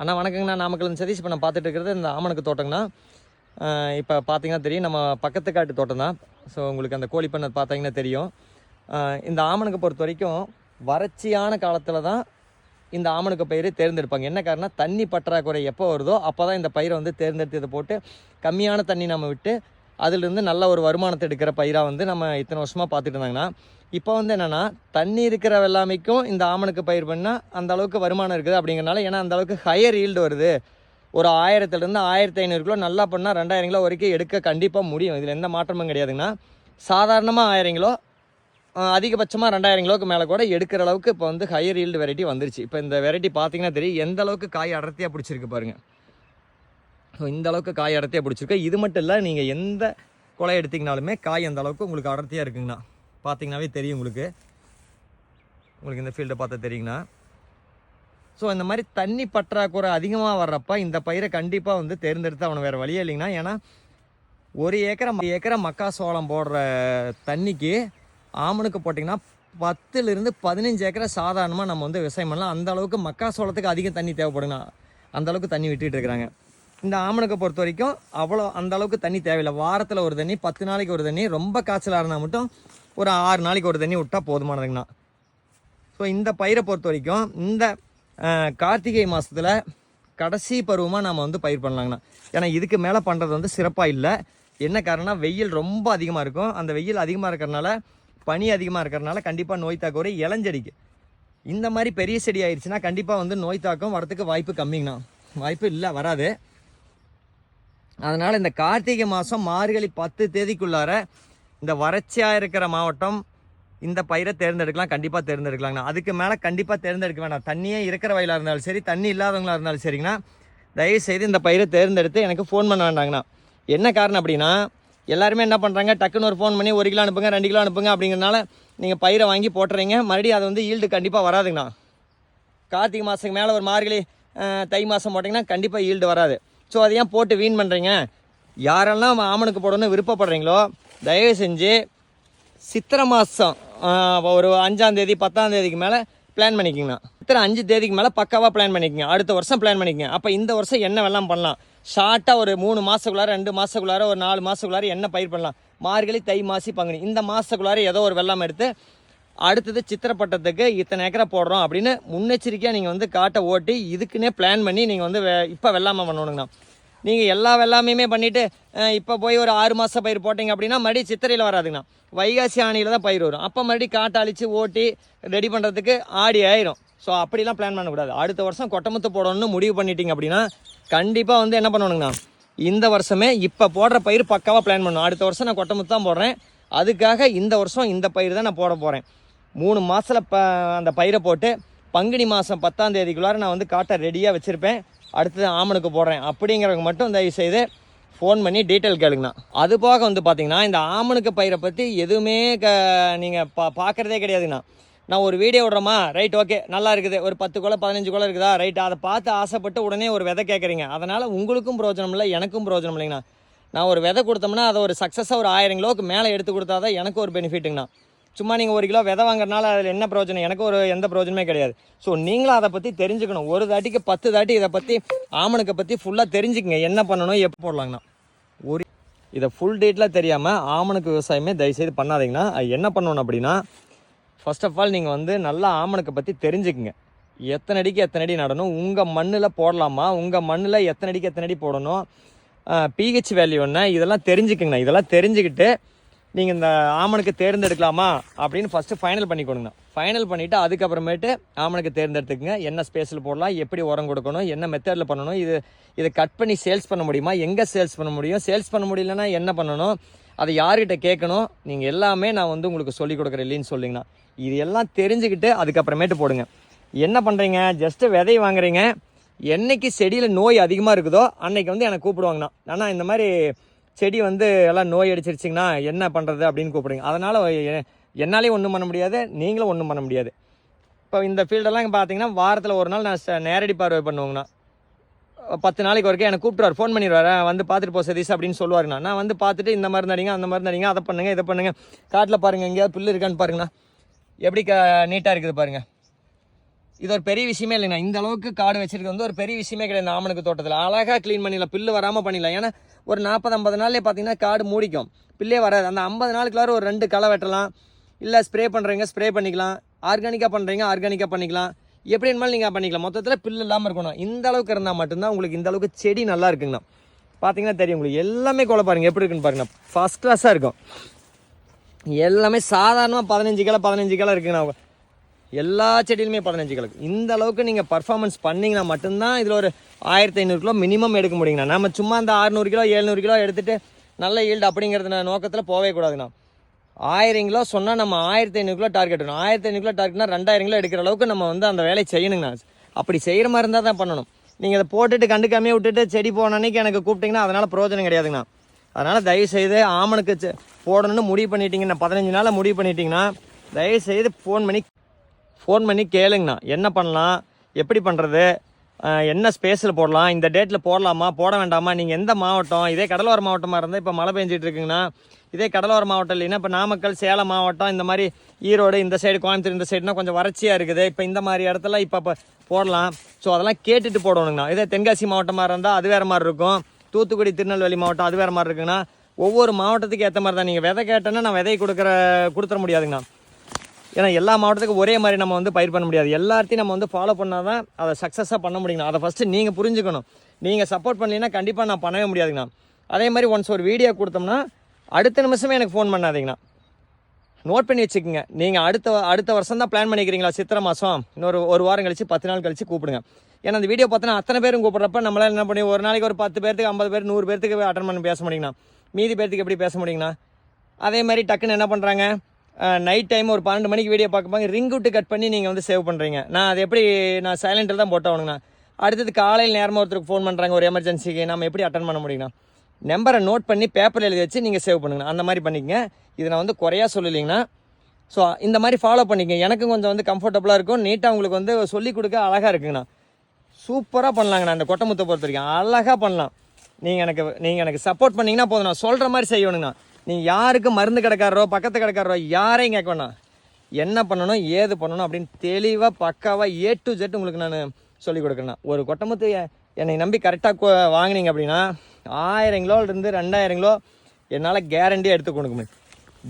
அண்ணா வணக்கங்கண்ணா. நாமக்கல் சதீஷ் இப்போ நான் பார்த்துட்டு இருக்கிறது இந்த ஆமணக்கு தோட்டங்கண்ணா. இப்போ பார்த்தீங்கன்னா தெரியும் நம்ம பக்கத்து காட்டு தோட்டம் தான் ஸோ உங்களுக்கு அந்த கோழி பண்ணை பார்த்தீங்கன்னா தெரியும். இந்த ஆமணக்கு பொறுத்த வரைக்கும் வறட்சியான காலத்தில் தான் இந்த ஆமணக்கு பயிரை தேர்ந்தெடுப்பாங்க. என்ன காரணம் தண்ணி பற்றாக்குறை எப்போ வருதோ அப்போ தான் இந்த பயிரை வந்து தேர்ந்தெடுத்து இதை போட்டு கம்மியான தண்ணி நம்ம விட்டு அதிலிருந்து நல்ல ஒரு வருமானத்தை எடுக்கிற பயிராக வந்து நம்ம இத்தனை வருஷமாக பார்த்துட்டு இருந்தாங்கன்னா இப்போ வந்து என்னென்னா தண்ணி இருக்கிற வெள்ளாமைக்கும் இந்த ஆமணக்கு பயிர் பண்ணால் அந்த அளவுக்கு வருமானம் இருக்குது அப்படிங்கிறனால ஏன்னா அந்த அளவுக்கு ஹையர் ஈல்டு வருது. ஒரு ஆயிரத்துலேருந்து ஆயிரத்தி ஐநூறு கிலோ நல்லா பண்ணால் ரெண்டாயிரம் கிலோ வரைக்கும் எடுக்க கண்டிப்பாக முடியும். இதில் எந்த மாற்றமும் கிடையாதுங்கண்ணா சாதாரணமாக ஆயிரம் கிலோ அதிகபட்சமாக ரெண்டாயிரம் கிலோக்கு மேலே கூட எடுக்கிற அளவுக்கு இப்போ வந்து ஹையர் ஈல்டு வெரைட்டி வந்துருச்சு. இப்போ இந்த வெரைட்டி பார்த்தீங்கன்னா தெரியும் எந்த அளவுக்கு காய் அடர்த்தியாக பிடிச்சிருக்கு பாருங்கள் ஸோ இந்த அளவுக்கு காய் அடர்த்தியாக பிடிச்சிருக்கு. இது மட்டும் இல்லை நீங்கள் எந்த குலை எடுத்திங்கனாலுமே காய் அந்த அளவுக்கு உங்களுக்கு அடர்த்தியாக இருக்குங்கண்ணா. பார்த்தீங்கன்னாவே தெரியும் உங்களுக்கு. உங்களுக்கு இந்த ஃபீல்டை பார்த்தா தெரியுங்கண்ணா. ஸோ இந்த மாதிரி தண்ணி பற்றாக்குறை அதிகமாக வர்றப்ப இந்த பயிரை கண்டிப்பாக வந்து தேர்ந்தெடுத்து அவனை வேறு வழியே இல்லைங்கண்ணா. ஏன்னா ஒரு ஏக்கரை ஒரு ஏக்கரை மக்காசோளம் போடுற தண்ணிக்கு ஆமனுக்கு போட்டிங்கன்னா பத்துலேருந்து பதினஞ்சு ஏக்கரை சாதாரணமாக நம்ம வந்து விவசாயம் பண்ணலாம். அந்த அளவுக்கு மக்காசோளத்துக்கு அதிகம் தண்ணி தேவைப்படுங்கண்ணா. அந்த அளவுக்கு தண்ணி விட்டுட்டு இருக்கிறாங்க. இந்த ஆமணக்கை பொறுத்த வரைக்கும் அவ்வளோ அந்த அளவுக்கு தண்ணி தேவையில்லை. வாரத்தில் ஒரு தண்ணி பத்து நாளைக்கு ஒரு தண்ணி ரொம்ப காய்ச்சலாக இருந்தால் மட்டும் ஒரு ஆறு நாளைக்கு ஒரு தண்ணி விட்டால் போதுமானதுங்கண்ணா. ஸோ இந்த பயிரை பொறுத்த வரைக்கும் இந்த கார்த்திகை மாதத்தில் கடைசி பருவமாக நம்ம வந்து பயிர் பண்ணலாங்கண்ணா. ஏன்னா இதுக்கு மேலே பண்ணுறது வந்து சிறப்பாக இல்லை. என்ன காரணம்னா வெயில் ரொம்ப அதிகமாக இருக்கும். அந்த வெயில் அதிகமாக இருக்கிறனால பனி அதிகமாக இருக்கிறனால கண்டிப்பாக நோய் தாக்கம் ஒரு இளஞ்செடிக்கு. இந்த மாதிரி பெரிய செடி ஆயிடுச்சுன்னா கண்டிப்பாக வந்து நோய் தாக்கம் வரத்துக்கு வாய்ப்பு கம்மிங்கண்ணா. வாய்ப்பு இல்லை வராது. அதனால் இந்த கார்த்திகை மாதம் மார்கழி பத்து தேதிக்குள்ளார இந்த வறட்சியாக இருக்கிற மாவட்டம் இந்த பயிரை தேர்ந்தெடுக்கலாம் கண்டிப்பாக தேர்ந்தெடுக்கலாங்கண்ணா. அதுக்கு மேலே கண்டிப்பாக தேர்ந்தெடுக்க வேண்டாம் தண்ணியே இருக்கிற வயலாக இருந்தாலும் சரி தண்ணி இல்லாதவங்களாக இருந்தாலும் சரிங்கண்ணா. தயவு செய்து இந்த பயிரை தேர்ந்தெடுத்து எனக்கு ஃபோன் பண்ண வேண்டாங்கண்ணா. என்ன காரணம் அப்படின்னா எல்லாருமே என்ன பண்ணுறாங்க டக்குன்னு ஒரு ஃபோன் பண்ணி ஒரு கிலோ அனுப்புங்க ரெண்டு கிலோ அனுப்புங்க அப்படிங்கிறனால நீங்கள் பயிரை வாங்கி போட்டுறீங்க. மறுபடியும் அது வந்து ஈல்டு கண்டிப்பாக வராதுங்கண்ணா. கார்த்திகை மாதத்துக்கு மேலே ஒரு மார்கழி தை மாதம் போட்டிங்கன்னா கண்டிப்பாக ஈல்டு வராது. ஸோ அதை ஏன் போட்டு வீண் பண்ணுறீங்க யாரெல்லாம் ஆமனுக்கு போடணும்னு விருப்பப்படுறீங்களோ தயவு செஞ்சு சித்திரை மாதம் ஒரு அஞ்சாம் தேதி பத்தாம் தேதிக்கு மேலே பிளான் பண்ணிக்கிங்கண்ணா இத்தனை அஞ்சு தேதிக்கு மேலே பக்காவாக பிளான் பண்ணிக்கங்க. அடுத்த வருஷம் பிளான் பண்ணிக்கங்க. அப்போ இந்த வருஷம் என்ன வெள்ளம் பண்ணலாம். ஷார்ட்டாக ஒரு மூணு மாதத்துக்குள்ளார ரெண்டு மாதத்துக்குள்ளார ஒரு நாலு மாதத்துக்குள்ளார என்ன பயிர் பண்ணலாம். மார்கழி தை மாசி பங்குனி. இந்த மாதத்துக்குள்ளார ஏதோ ஒரு வெள்ளம் எடுத்து அடுத்தது சித்திரப்பட்டத்துக்கு இத்தனை ஏக்கரை போடுறோம் அப்படின்னு முன்னெச்சரிக்கையாக நீங்கள் வந்து காட்டை ஓட்டி இதுக்குன்னே பிளான் பண்ணி நீங்கள் வந்து இப்போ வெள்ளாமை பண்ணணுங்கண்ணா. நீங்கள் எல்லா வெள்ளாமையுமே பண்ணிவிட்டு இப்போ போய் ஒரு ஆறு மாதம் பயிர் போட்டிங்க அப்படின்னா மறுபடியும் சித்திரையில் வராதுங்கண்ணா. வைகாசி ஆணியில் தான் பயிர் வரும். அப்போ மறுபடியும் காட்டை அழித்து ஓட்டி ரெடி பண்ணுறதுக்கு ஆடி ஆயிரும். ஸோ அப்படிலாம் பிளான் பண்ணக்கூடாது. அடுத்த வருஷம் கொட்டமுத்து போடணும்னு முடிவு பண்ணிட்டீங்க அப்படின்னா கண்டிப்பாக வந்து என்ன பண்ணணுங்கண்ணா? இந்த வருஷமே இப்போ போடுற பயிர் பக்காவாக பிளான் பண்ணணும். அடுத்த வருஷம் நான் கொட்டமுத்து தான் போடுறேன். அதுக்காக இந்த வருஷம் இந்த பயிர் தான் நான் போட போகிறேன் மூணு மாதத்தில் ப அந்த பயிரை போட்டு பங்குனி மாதம் பத்தாம் தேதிக்குள்ளார நான் வந்து காட்டை ரெடியாக வச்சுருப்பேன். அடுத்தது ஆமனுக்கு போடுறேன். அப்படிங்கிறவங்க மட்டும் தயவு செய்து ஃபோன் பண்ணி டீட்டெயில் கேளுங்கண்ணா. அது போக வந்து பார்த்தீங்கன்னா இந்த ஆமனுக்கு பயிரை பற்றி எதுவுமே க நீங்கள் பா பார்க்குறதே கிடையாதுண்ணா. நான் ஒரு வீடியோ விடுறோமா ரைட் ஓகே நல்லா இருக்குது. ஒரு பத்து குலை பதினஞ்சு குலை இருக்குதா? ரைட் அதை பார்த்து ஆசைப்பட்டு உடனே ஒரு விதை கேட்குறீங்க அதனால் உங்களுக்கும் பிரயோஜனம் இல்லை எனக்கும் பிரயோஜனம் இல்லைங்கண்ணா. நான் ஒரு விதை கொடுத்தோம்னா அதை ஒரு சக்ஸஸாக ஒரு ஆயிரம் கிலோவுக்கு மேலே எடுத்து கொடுத்தா தான் எனக்கு ஒரு பெனிஃபிட்டுங்கண்ணா சும்மா நீங்கள் ஒரு கிலோ விதை வாங்குறதுனால அதில் என்ன பிரயோஜனம்? எனக்கு ஒரு எந்த பிரயோஜனமே கிடையாது. ஸோ நீங்களும் அதை பற்றி தெரிஞ்சுக்கணும். ஒரு தாட்டிக்கு பத்து தாட்டி இதை பற்றி ஆமணுக்கை பற்றி ஃபுல்லாக தெரிஞ்சுக்கங்க. என்ன பண்ணணும் எப்போ போடலாங்கண்ணா ஒரு இதை ஃபுல் டேட்டில் தெரியாமல் ஆமணுக்கு விவசாயமே தயவுசெய்து பண்ணாதீங்கன்னா என்ன பண்ணணும் அப்படின்னா ஃபர்ஸ்ட் ஆஃப் ஆல் நீங்கள் வந்து நல்லா ஆமணுக்கை பற்றி தெரிஞ்சுக்குங்க. எத்தனை அடிக்கு எத்தனை அடி நடணும்? உங்கள் மண்ணில் போடலாமா? உங்கள் மண்ணில் எத்தனை அடிக்கு எத்தனை அடி போடணும்? பிஹெச் வேல்யூ என்ன? இதெல்லாம் தெரிஞ்சுக்குங்கண்ணா இதெல்லாம் தெரிஞ்சுக்கிட்டு நீங்கள் இந்த ஆமணுக்கு தேர்ந்தெடுக்கலாமா அப்படின்னு ஃபஸ்ட்டு ஃபைனல் பண்ணிக்கொடுங்கண்ணா ஃபைனல் பண்ணிவிட்டு அதுக்கப்புறமேட்டு ஆமணுக்கு தேர்ந்தெடுத்துக்குங்க. என்ன ஸ்பேஸில் போடலாம்? எப்படி உரம் கொடுக்கணும்? என்ன மெத்தடில் பண்ணணும்? இது இதை கட் பண்ணி சேல்ஸ் பண்ண முடியுமா? எங்கே சேல்ஸ் பண்ண முடியும்? சேல்ஸ் பண்ண முடியலன்னா என்ன பண்ணணும்? அதை யார்கிட்ட கேட்கணும்? நீங்கள் எல்லாமே நான் வந்து உங்களுக்கு சொல்லிக் கொடுக்குறேன் இல்லைன்னு சொல்லிங்கண்ணா. இது எல்லாம் தெரிஞ்சுக்கிட்டு அதுக்கப்புறமேட்டு போடுங்க. என்ன பண்ணுறீங்க ஜஸ்ட்டு விதை வாங்குறீங்க. என்னைக்கு செடியில் நோய் அதிகமாக இருக்குதோ அன்னைக்கு வந்து எனக்கு கூப்பிடுவாங்கண்ணா. ஆனால் இந்த மாதிரி செடி வந்து எல்லாம் நோய் அடிச்சிருச்சிங்கன்னா என்ன பண்ணுறது அப்படின்னு கூப்பிடுங்க. அதனால் என்னாலேயும் ஒன்றும் பண்ண முடியாது நீங்களும் ஒன்றும் பண்ண முடியாது. இப்போ இந்த ஃபீல்டெல்லாம் பார்த்தீங்கன்னா வாரத்தில் ஒரு நாள் நான் ச- நேரடி பார்வை பண்ணுவோங்கண்ணா. பத்து நாளைக்கு வரைக்கும் எனக்கு கூப்பிட்டுருவார் ஃபோன் பண்ணிடுவார் வந்து பார்த்துட்டு போ சதீஷ் அப்படின்னு சொல்லுவாருண்ணா. நான் வந்து பார்த்துட்டு இந்த மாதிரி அடிங்க அந்த மாதிரி அடிங்க அதை பண்ணுங்க இதை பண்ணுங்கள் காட்டில் பாருங்கள் எங்கேயாவது புல்லு இருக்கான்னு பாருங்கண்ணா. எப்படி க நீட்டாக இருக்குது பாருங்கள் இது ஒரு பெரிய விஷயமே இல்லைங்கண்ணா இந்த அளவுக்கு காடு வச்சிருக்கிறது வந்து ஒரு பெரிய விஷயமே கிடையாது இந்த தோட்டத்தில். அழகாக க்ளீன் பண்ணிடலாம். பில்லு வராமல் பண்ணிடலாம். ஏன்னா ஒரு நாற்பது ஐம்பது நாள்லேயே பார்த்தீங்கன்னா காடு மூடிக்கும். பில்லே வராது. அந்த ஐம்பது நாளுக்குள்ளார ஒரு ரெண்டு களை வெட்டலாம். இல்லை ஸ்ப்ரே பண்ணுறீங்க ஸ்ப்ரே பண்ணிக்கலாம். ஆர்கானிக்காக பண்ணுறீங்க ஆர்கானிக்காக பண்ணிக்கலாம். எப்படி வேணுமாலும் நீங்கள் பண்ணிக்கலாம். மொத்தத்தில் பில்லு இல்லாமல் இருக்கணும். இந்த அளவுக்கு இருந்தால் மட்டும்தான் உங்களுக்கு இந்த அளவுக்கு செடி நல்லா இருக்குங்கண்ணா. பார்த்தீங்கன்னா தெரியும் உங்களுக்கு. எல்லாமே கொலை பாருங்க. எப்படி இருக்குன்னு பாருங்கண்ணா. ஃபஸ்ட் கிளாஸாக இருக்கும். எல்லாமே சாதாரணமாக பதினஞ்சு கிலோ பதினஞ்சு கிலோ இருக்குங்கண்ணா. எல்லா செடியிலுமே பதினஞ்சு கிழக்கு. இந்த அளவுக்கு நீங்கள் பர்ஃபார்மன்ஸ் பண்ணிங்கன்னா மட்டும்தான் இதில் ஒரு ஆயிரத்தி ஐநூறு கிலோ மினிமம் எடுக்க முடியுங்கண்ணா. நம்ம சும்மா அந்த அறுநூறு கிலோ எழுநூறு கிலோ எடுத்துகிட்டு நல்ல ஈல்டு அப்படிங்கிறது நோக்கத்தில் போகவே கூடாதுண்ணா. ஆயிரம் கிலோ சொன்னால் நம்ம ஆயிரத்தி ஐநூறு கிலோ டார்கெட் வேணும். ஆயிரத்தி ஐநூறு கிலோ டார்கெட்னா ரெண்டாயிரம் கிலோ எடுக்கிற அளவுக்கு நம்ம வந்து அந்த வேலையை செய்யணுங்கண்ணா. அப்படி செய்கிற மாதிரி இருந்தால் தான் பண்ணணும். நீங்கள் அதை போட்டுட்டு கண்டுக்காமே விட்டுட்டு செடி போன அன்னைக்கு எனக்கு கூப்பிட்டிங்கன்னா அதனால் பிரயோஜனம் கிடையாதுங்கண்ணா. அதனால் தயவு செய்து ஆமனுக்கு செ- போடணும்னு முடிவு பண்ணிட்டீங்கன்னா பதினஞ்சு நாளில் முடிவு பண்ணிட்டீங்கன்னா தயவு செய்து ஃபோன் பண்ணி ஃபோன் பண்ணி கேளுங்கண்ணா. என்ன பண்ணலாம்? எப்படி பண்ணுறது என்ன ஸ்பேஸில் போடலாம்? இந்த டேட்டில் போடலாமா? போட வேண்டாமா? நீங்கள் எந்த மாவட்டம்? இதே கடலோர மாவட்டமாக இருந்தால் இப்போ மழை பெஞ்சிட்டு இருக்குங்கண்ணா. இதே கடலோர மாவட்டம் இல்லைன்னா இப்போ நாமக்கல் சேலம் மாவட்டம் இந்த மாதிரி ஈரோடு இந்த சைடு கோயம்புத்தூர் இந்த சைடுனா கொஞ்சம் வறட்சியாக இருக்குது. இப்போ இந்த மாதிரி இடத்துல இப்போ இப்போ போடலாம். ஸோ அதெல்லாம் கேட்டுட்டு போடணுங்கண்ணா. இதே தென்காசி மாவட்டமாக இருந்தால் அது வேறு மாதிரி இருக்கும். தூத்துக்குடி திருநெல்வேலி மாவட்டம் அது வேறு மாதிரி இருக்குங்கண்ணா. ஒவ்வொரு மாவட்டத்துக்கு ஏற்ற மாதிரி தான். நீங்கள் விதை கேட்டேன்னா நான் விதை கொடுக்குற கொடுத்துட முடியாதுங்கண்ணா. ஏன்னா எல்லா மாவட்டத்துக்கும் ஒரே மாதிரி நம்ம வந்து பயிர் பண்ண முடியாது. எல்லாத்தையும் நம்ம வந்து ஃபாலோ பண்ணால் தான் அதை சக்ஸஸாக பண்ண முடியும் அதை ஃபஸ்ட்டு நீங்கள் புரிஞ்சுக்கணும். நீங்கள் சப்போர்ட் பண்ணலைன்னா கண்டிப்பாக நான் பண்ணவே முடியாதுங்கண்ணா. அதே மாதிரி ஒன்ஸ் ஒரு வீடியோ கொடுத்தோம்னா அடுத்த நிமிஷமே எனக்கு ஃபோன் பண்ணாதீங்கண்ணா. நோட் பண்ணி வச்சுக்கோங்க. நீங்கள் அடுத்த அடுத்த வருஷம் தான் பிளான் பண்ணிக்கிறீங்களா? சித்திரை மாதம் இன்னொரு ஒரு வாரம் கழிச்சு பத்து நாள் கழிச்சு கூப்பிடுங்க. ஏன்னா அந்த வீடியோ பார்த்தோன்னா அத்தனை பேரும் கூப்பிட்றப்ப நம்மளால் என்ன பண்ணி ஒரு நாளைக்கு ஒரு பத்து பேருக்கு ஐம்பது பேர் நூறு பேர்த்துக்கு அட்டன் பண்ணி பேச முடியுங்கண்ணா. மீதி பேர்த்துக்கு எப்படி பேச முடியுங்கண்ணா? அதே மாதிரி டக்குன்னு என்ன பண்ணுறாங்க நைட் டைம் ஒரு பன்னெண்டு மணிக்கு வீடியோ பார்க்கும்போது ரிங் விட்டு கட் பண்ணி நீங்கள் வந்து சேவ் பண்ணுறீங்க நான் அது எப்படி நான் சைலண்டில் தான் போட்டவனுங்கண்ணா அடுத்தது காலையில் நேரமாக ஒருத்தருக்கு ஃபோன் பண்ணுறாங்க ஒரு எமர்ஜென்சிக்கு நம்ம எப்படி அட்டன் பண்ண முடியுங்கண்ணா நம்பரை நோட் பண்ணி பேப்பரில் எழுதி வச்சு நீங்கள் சேவ் பண்ணுங்கண்ணா. அந்த மாதிரி பண்ணிக்கங்க. இதை நான் வந்து குறையா சொல்லலைங்கண்ணா. ஸோ இந்த மாதிரி ஃபாலோ பண்ணிக்கங்க. எனக்கும் கொஞ்சம் வந்து கம்ஃபர்டபுளாக இருக்கும். நீட்டாக உங்களுக்கு வந்து சொல்லிக் கொடுக்க அழகாக இருக்குங்கண்ணா. சூப்பராக பண்ணலாங்கண்ணா அந்த கொட்டமுத்தை பொறுத்த வரைக்கும். அழகாக பண்ணலாம். நீங்கள் எனக்கு நீங்கள் எனக்கு சப்போர்ட் பண்ணிங்கன்னா போதும். நான் சொல்கிற மாதிரி செய்யணுங்கண்ணா. நீங்கள் யாருக்கு மருந்து கிடக்காரோ பக்கத்து கிடக்காரோ யாரையும் கேட்க வேணாம். என்ன பண்ணணும் ஏது பண்ணணும் அப்படின்னு தெளிவாக பக்காவாக ஏ டு ஜெட் உங்களுக்கு நான் சொல்லிக் கொடுக்குறேன். ஒரு கொட்டமுத்து என்னை நம்பி கரெக்டாக வாங்கினீங்க அப்படின்னா ஆயிரங்களோலேருந்து ரெண்டாயிரங்களோ என்னால் கேரண்டியாக எடுத்து கொடுக்க முடியும்.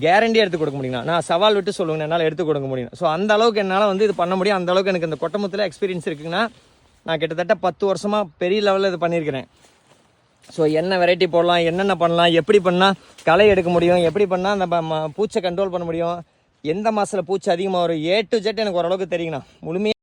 கேரண்டியாக எடுத்து கொடுக்க முடியுங்கண்ணா நான் சவால் விட்டு சொல்லுங்க என்னால் எடுத்து கொடுக்க முடியும். ஸோ அந்த அளவுக்கு என்னால் வந்து இது பண்ண முடியும். அந்த அளவுக்கு எனக்கு இந்த கொட்டமுத்தில் எக்ஸ்பீரியன்ஸ் இருக்குங்கன்னா நான் கிட்டத்தட்ட பத்து வருஷமாக பெரிய லெவலில் இது பண்ணியிருக்கிறேன். ஸோ என்ன வெரைட்டி போடலாம் என்னென்ன பண்ணலாம் எப்படி பண்ணால் களை எடுக்க முடியும் எப்படி பண்ணால் அந்த பூச்சை கண்ட்ரோல் பண்ண முடியும் எந்த மாதத்தில் பூச்சி அதிகமாக வரும் ஏ டு ஜெட் எனக்கு ஓரளவுக்கு தெரியுங்கண்ணா. முழுமையாக